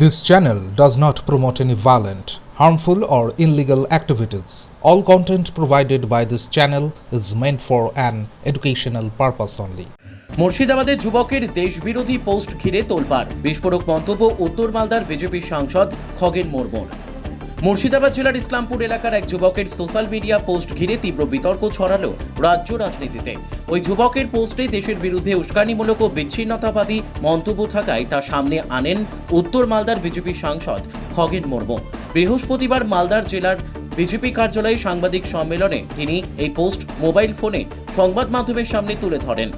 This channel does not promote any violent, harmful, or illegal activities. All content provided by this channel is meant for an educational purpose only. মুর্শিদাবাদের যুবকের দেশবিরোধী post ঘিরে তোলপাড় বিস্ফোরক মন্তব্য উত্তর মালদার BJP সাংসদ খগেন মুর্মুর মুর্শিদাবাদ জেলার ইসলামপুর এলাকার এক যুবকের সোশ্যাল মিডিয়া পোস্ট ঘিরে তীব্র বিতর্ক ছড়ালো রাজ্য রাজনীতিতে ওই যুবকের পোস্টে দেশের বিরুদ্ধে উস্কানিমূলক ও বিচ্ছিন্নতাবাদী মন্তব্য থাকায় তা সামনে আনেন উত্তর মালদার বিজেপি সাংসদ খগেন মুর্মু। বৃহস্পতিবার মালদার জেলার বিজেপি কার্যালয়ে সাংবাদিক সম্মেলনে তিনি এই পোস্ট মোবাইল ফোনে সংবাদ মাধ্যমের সামনে তুলে ধরেন।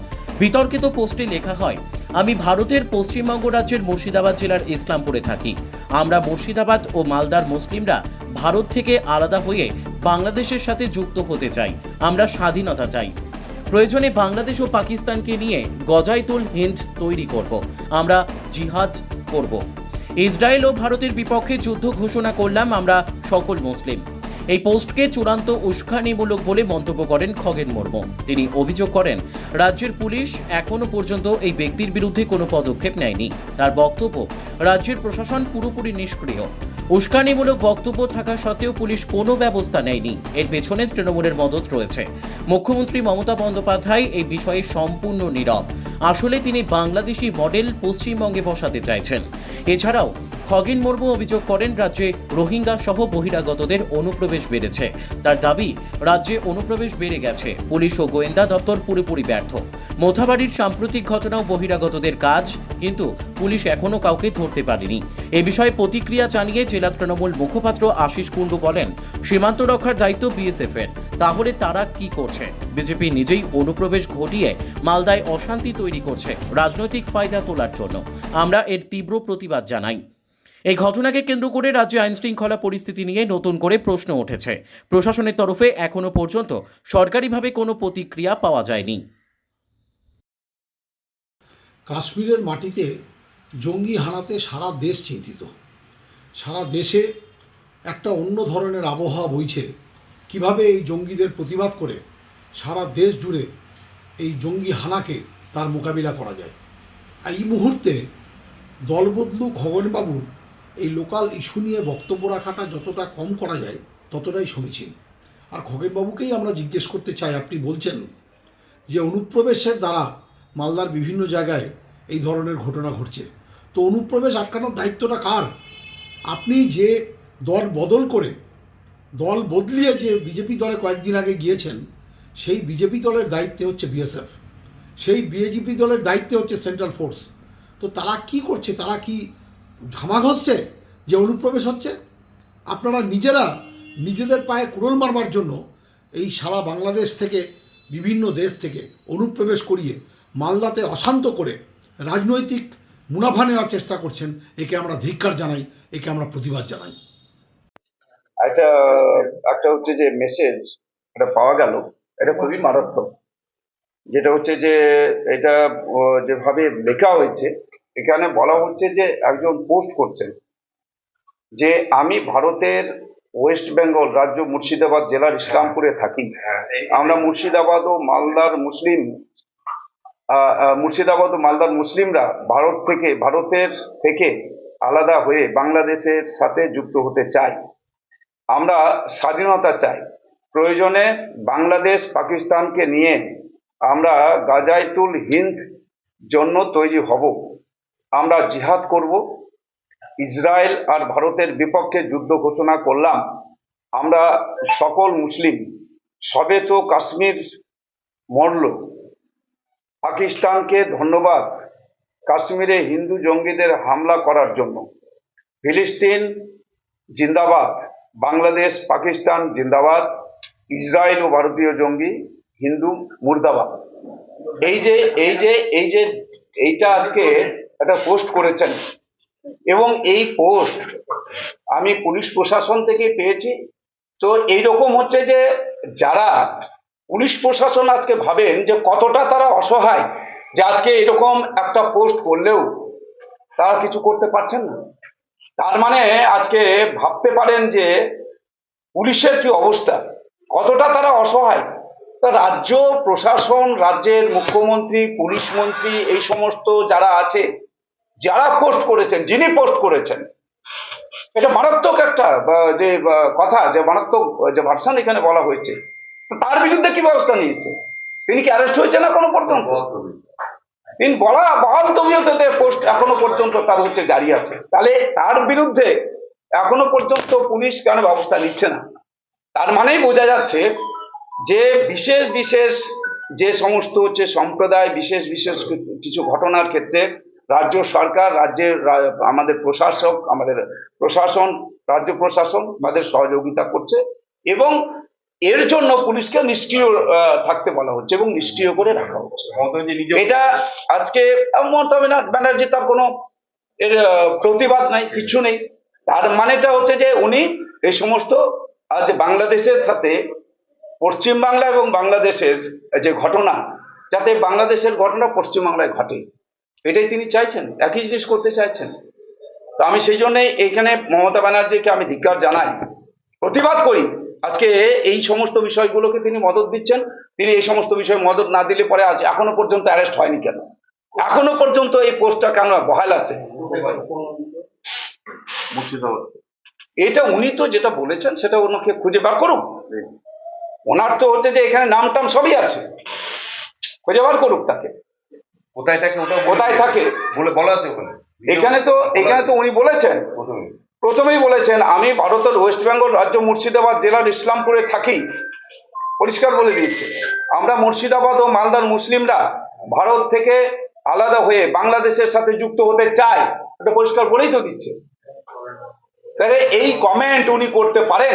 বিতর্কিত পোস্টে লেখা হয়, আমি ভারতের পশ্চিমবঙ্গ রাজ্যের মুর্শিদাবাদ জেলার ইসলামপুরে থাকি। আমরা মুর্শিদাবাদ ও মালদার মুসলিমরা ভারত থেকে আলাদা হয়ে বাংলাদেশের সাথে যুক্ত হতে চাই। আমরা স্বাধীনতা চাই। প্রয়োজনে বাংলাদেশ ও পাকিস্তানকে নিয়ে গজাইতুল হিন্দ তৈরি করব। আমরা জিহাদ করব। ইসরায়েল ও ভারতের বিপক্ষে যুদ্ধ ঘোষণা করলাম আমরা সকল মুসলিম। এই পোস্টকে চূড়ান্ত উস্কানিমূলক বলে মন্তব্য করেন খগেন মুর্মু। তিনি অভিযোগ করেন, রাজ্যের পুলিশ এখনও পর্যন্ত এই ব্যক্তির বিরুদ্ধে কোনো পদক্ষেপ নেয়নি। তার বক্তব্য, রাজ্যের প্রশাসন পুরোপুরি নিষ্ক্রিয়। উস্কানিমূলক বক্তব্য থাকা সত্ত্বেও পুলিশ কোনো ব্যবস্থা নেয়নি। এর পেছনে তৃণমূলের মদত রয়েছে। মুখ্যমন্ত্রী মমতা বন্দ্যোপাধ্যায় এই বিষয়ে সম্পূর্ণ নীরব। আসলে তিনি বাংলাদেশি মডেল পশ্চিমবঙ্গে বসাতে চাইছেন। এছাড়াও খগেন মুর্মু অভিযোগ করেন, রাজ্যে রোহিঙ্গা সহ বহিরাগতদের অনুপ্রবেশ বেড়েছে। তার দাবি, রাজ্যে অনুপ্রবেশ বেড়ে গেছে। পুলিশ ও গোয়েন্দা দপ্তর পুরোপুরি ব্যর্থ। মোথাবাড়ির সাম্প্রতিক ঘটনাও বহিরাগতদের কাজ, কিন্তু পুলিশ এখনও কাউকে ধরতে পারেনি। এ বিষয়ে প্রতিক্রিয়া জানিয়ে জেলা তৃণমূল মুখপাত্র আশিস কুণ্ডু বলেন, সীমান্ত রক্ষার দায়িত্ব বিএসএফ এর। তাহলে তারা কি করছে? বিজেপি নিজেই অনুপ্রবেশ ঘটিয়ে মালদায় অশান্তি তৈরি করছে, রাজনৈতিক ফায়দা তোলার জন্য। আমরা এর তীব্র প্রতিবাদ জানাই। এই ঘটনাকে কেন্দ্র করে রাজ্যে আইন শৃঙ্খলা পরিস্থিতি নিয়ে নতুন করে প্রশ্ন উঠেছে। প্রশাসনের তরফে এখনও পর্যন্ত সরকারিভাবে কোনো প্রতিক্রিয়া পাওয়া যায়নি। কাশ্মীরের মাটিতে জঙ্গি হানাতে সারা দেশ চিন্তিত। সারা দেশে একটা অন্য ধরনের আবহাওয়া বইছে। কীভাবে এই জঙ্গিদের প্রতিবাদ করে সারা দেশ জুড়ে এই জঙ্গি হানাকে তার মোকাবিলা করা যায়। আর এই মুহূর্তে দলবদলু খগনবাবুর এই লোকাল ইস্যু নিয়ে বক্তব্য রাখাটা যতটা কম করা যায়, ততটাই সমীচীন। আর খগেনবাবুকেই আমরা জিজ্ঞেস করতে চাই, আপনি বলছেন যে অনুপ্রবেশের দ্বারা মালদার বিভিন্ন জায়গায় এই ধরনের ঘটনা ঘটছে। তো অনুপ্রবেশ আটকানোর দায়িত্বটা কার? আপনি যে দল বদল করে, দল বদলিয়ে যে বিজেপি দলে কয়েকদিন আগে গিয়েছেন, সেই বিজেপি দলের দায়িত্বে হচ্ছে বিএসএফ। সেই বিজেপি দলের দায়িত্বে হচ্ছে সেন্ট্রাল ফোর্স। তো তারা কি করছে? তারা কি ঝামা ঘষছে যে অনুপ্রবেশ হচ্ছে? আপনারা নিজেরা নিজেদের পায়ে কুড়োল মারবার জন্য এই সারা বাংলাদেশ থেকে, বিভিন্ন দেশ থেকে অনুপ্রবেশ করিয়ে মালদাতে অশান্ত করে রাজনৈতিক মুনাফা নেওয়ার চেষ্টা করছেন একে আমরা ধিক্কার জানাই একে আমরা প্রতিবাদ জানাই। একটা একটা হচ্ছে যে মেসেজ এটা পাওয়া গেল এটা খুবই মারাত্মক। যেটা হচ্ছে যে এটা যেভাবে লেখা হয়েছে এখানে বলা হচ্ছে যে একজন পোস্ট করছেন যে আমি ভারতের ওয়েস্ট বেঙ্গল রাজ্য মুর্শিদাবাদ জেলার ইসলামপুরে থাকি। আমরা মুর্শিদাবাদ ও মালদার মুসলিম মুর্শিদাবাদ ও মালদার মুসলিমরা ভারত থেকে, ভারতের থেকে আলাদা হয়ে বাংলাদেশের সাথে যুক্ত হতে চাই আমরা স্বাধীনতা চাই। প্রয়োজনে বাংলাদেশ পাকিস্তানকে নিয়ে আমরা গাজায়তুল হিন্দ জন্য তৈরি হব। আমরা জিহাদ করব। ইসরায়েল আর ভারতের বিপক্ষে যুদ্ধ ঘোষণা করলাম। আমরা সকল মুসলিম সবে তো কাশ্মীর মরল। পাকিস্তানকে ধন্যবাদ কাশ্মীরে হিন্দু জঙ্গিদের হামলা করার জন্য। ফিলিস্তিন জিন্দাবাদ, বাংলাদেশ, পাকিস্তান জিন্দাবাদ, ইসরায়েল ও ভারতীয় জঙ্গি, হিন্দু, মুর্দাবাদ। এই যে এই যে এই যে, এইটা আজকে একটা পোস্ট করেছেন এবং এই পোস্ট আমি পুলিশ প্রশাসন থেকে পেয়েছি। তো এইরকম হচ্ছে যে যারা পুলিশ প্রশাসন আজকে ভাবেন যে কতটা তারা অসহায় যে আজকে এরকম একটা পোস্ট করলেও তারা কিছু করতে পারছেন না। তার মানে আজকে ভাবতে পারেন যে পুলিশের কি অবস্থা? কতটা তারা অসহায়? তা রাজ্য প্রশাসন, রাজ্যের মুখ্যমন্ত্রী, পুলিশ মন্ত্রী, এই সমস্ত যারা আছে, যারা পোস্ট করেছেন, যিনি পোস্ট করেছেন, এটা মারাত্মক একটা যে কথা, যে মারাত্মক, যে ভার্সান এখানে বলা হয়েছে। তার বিরুদ্ধে কি ব্যবস্থা নিয়েছে? তিনি কি অ্যারেস্ট হয়েছে না কোনো পর্যন্ত? তিনি বলা বহাল তবিয়তে পোস্ট এখনও পর্যন্ত তার হচ্ছে জারি আছে। তাহলে তার বিরুদ্ধে এখনও পর্যন্ত পুলিশ কেন ব্যবস্থা নিচ্ছে না? তার মানেই বোঝা যাচ্ছে যে বিশেষ বিশেষ যে সমস্ত হচ্ছে সম্প্রদায় বিশেষ বিশেষ কিছু ঘটনার ক্ষেত্রে রাজ্য সরকার রাজ্যের আমাদের প্রশাসক আমাদের প্রশাসন রাজ্য প্রশাসন তাদের সহযোগিতা করছে এবং এর জন্য পুলিশকে নিষ্ক্রিয় থাকতে বলা হচ্ছে এবং নিষ্ক্রিয় করে রাখা হচ্ছে। এটা আজকে মমতা ব্যানার- ব্যানার্জি তার কোনো এর প্রতিবাদ নাই কিছু নেই। তার মানেটা হচ্ছে যে উনি এই সমস্ত আজ বাংলাদেশের সাথে পশ্চিমবাংলা এবং বাংলাদেশের যে ঘটনা যাতে বাংলাদেশের ঘটনা পশ্চিমবাংলায় ঘটে। এটাই তিনি চাইছেন একই জিনিস করতে চাইছেন। তো আমি সেই জন্যই এইখানে মমতা ব্যানার্জিকে আমি ধিক্কার জানাই। প্রতিবাদ করি। আজকে এই সমস্ত বিষয়গুলোকে তিনি মদত দিচ্ছেন। তিনি এই সমস্ত বিষয়ে মদত না দিলে পরে আজ এখনও পর্যন্ত অ্যারেস্ট হয়নি কেন? এখনও পর্যন্ত এই পোস্টটা কেন বহাল আছে? এটা উনি তো যেটা বলেছেন সেটা ওনাকে খুঁজে বার করুক। ওনার তো হচ্ছে যে এখানে নাম টাম সবই আছে। খুঁজে বার করুক তাকে। কোথায় থাকে ওটা কোথায় থাকে? বলে বলা আছে ওখানে। এখানে তো এখানে তো উনি বলেছেন। প্রথমেই বলেছেন আমি ভারতের ওয়েস্ট বেঙ্গল রাজ্য মুর্শিদাবাদ জেলার ইসলামপুরে থাকি। পরিষ্কার বলে দিয়েছে। আমরা মুর্শিদাবাদ ও মালদার মুসলিমরা ভারত থেকে আলাদা হয়ে বাংলাদেশের সাথে যুক্ত হতে চায় এটা পরিষ্কার বলেই তো দিচ্ছে। তাহলে এই কমেন্ট উনি করতে পারেন?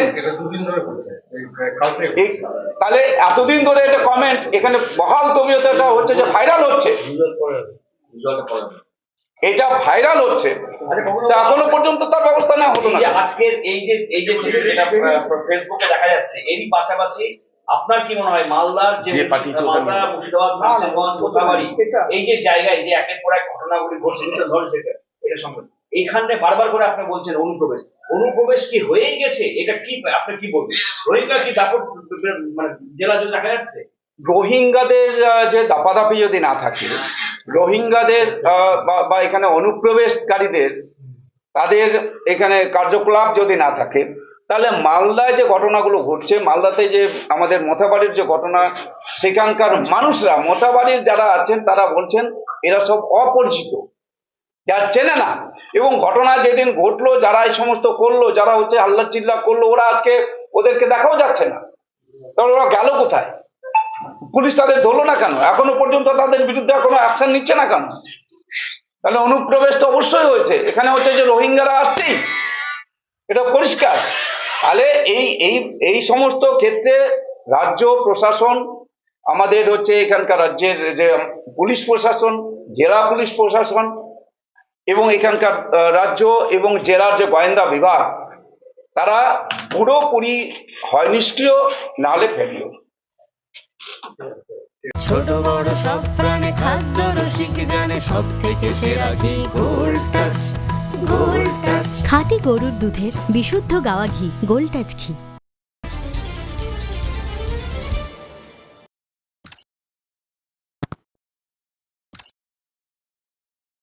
তাহলে এতদিন ধরে এটা কমেন্ট এখানে বহাল তবিয়তে এটা হচ্ছে যে ভাইরাল হচ্ছে। এটা ভাইরাল হচ্ছে। এখনও পর্যন্ত তার ব্যবস্থা নেওয়া হতো না। আজকের এই যে এই যে ফেসবুকে দেখা যাচ্ছে এরই পাশাপাশি আপনার কি মনে হয় মালদার যে মালদা মুর্শিদাবাদ শামসেরগঞ্জ কোথাবাড়ি এই যে জায়গায় যে একের পর এক ঘটনাগুলি ঘটছে সেটা এটা সঙ্গে এইখানে বারবার করে আপনি বলছেন অনুপ্রবেশ। অনুপ্রবেশ কি হয়েই গেছে? এটা কি আপনি কি বলবেন? রোহিঙ্গা কি দাপট মানে জেলা জুড়ে দেখা যাচ্ছে? রোহিঙ্গাদের যে দাপাদাপি যদি না থাকে, রোহিঙ্গাদের বা- বা এখানে অনুপ্রবেশকারীদের, তাদের এখানে কার্যকলাপ যদি না থাকে, তাহলে মালদায় যে ঘটনাগুলো ঘটছে, মালদাতে যে আমাদের মোথাবাড়ির যে ঘটনা, সেখানকার মানুষরা, মোথাবাড়ির যারা আছেন, তারা বলছেন, এরা সব অপরিচিত। যার চেনে না। এবং ঘটনা যেদিন ঘটলো, যারা এই সমস্ত করল, যারা হচ্ছে আল্লাহ চিল্লা করল, ওরা আজকে ওদেরকে দেখাও যাচ্ছে না। তাহলে ওরা গেল কোথায়? পুলিশ তাদের ধরলো না কেন? এখনও পর্যন্ত তাদের বিরুদ্ধে কোনো অ্যাকশন নিচ্ছে না কেন? তাহলে অনুপ্রবেশ তো অবশ্যই হয়েছে। এখানে হচ্ছে যে রোহিঙ্গারা আসছেই। এটা পরিষ্কার। তাহলে এই এই এই সমস্ত ক্ষেত্রে রাজ্য প্রশাসন, আমাদের হচ্ছে এখানকার রাজ্যের যে পুলিশ প্রশাসন, জেলা পুলিশ প্রশাসন এবং এখানকার রাজ্য এবং জেলার যে গোয়েন্দা বিভাগ, তারা পুরোপুরি হয় নিষ্ক্রিয় নাহলে ফেলিও। ছোট বড় সব প্রাণে খাদ্য রসিক জানে সব থেকে সেরা ঘি গোল্ড টাচ গোল্ড টাচ। খাঁটি গরুর দুধের বিশুদ্ধ গাওয়া ঘি গোল্ড টাচ ঘি।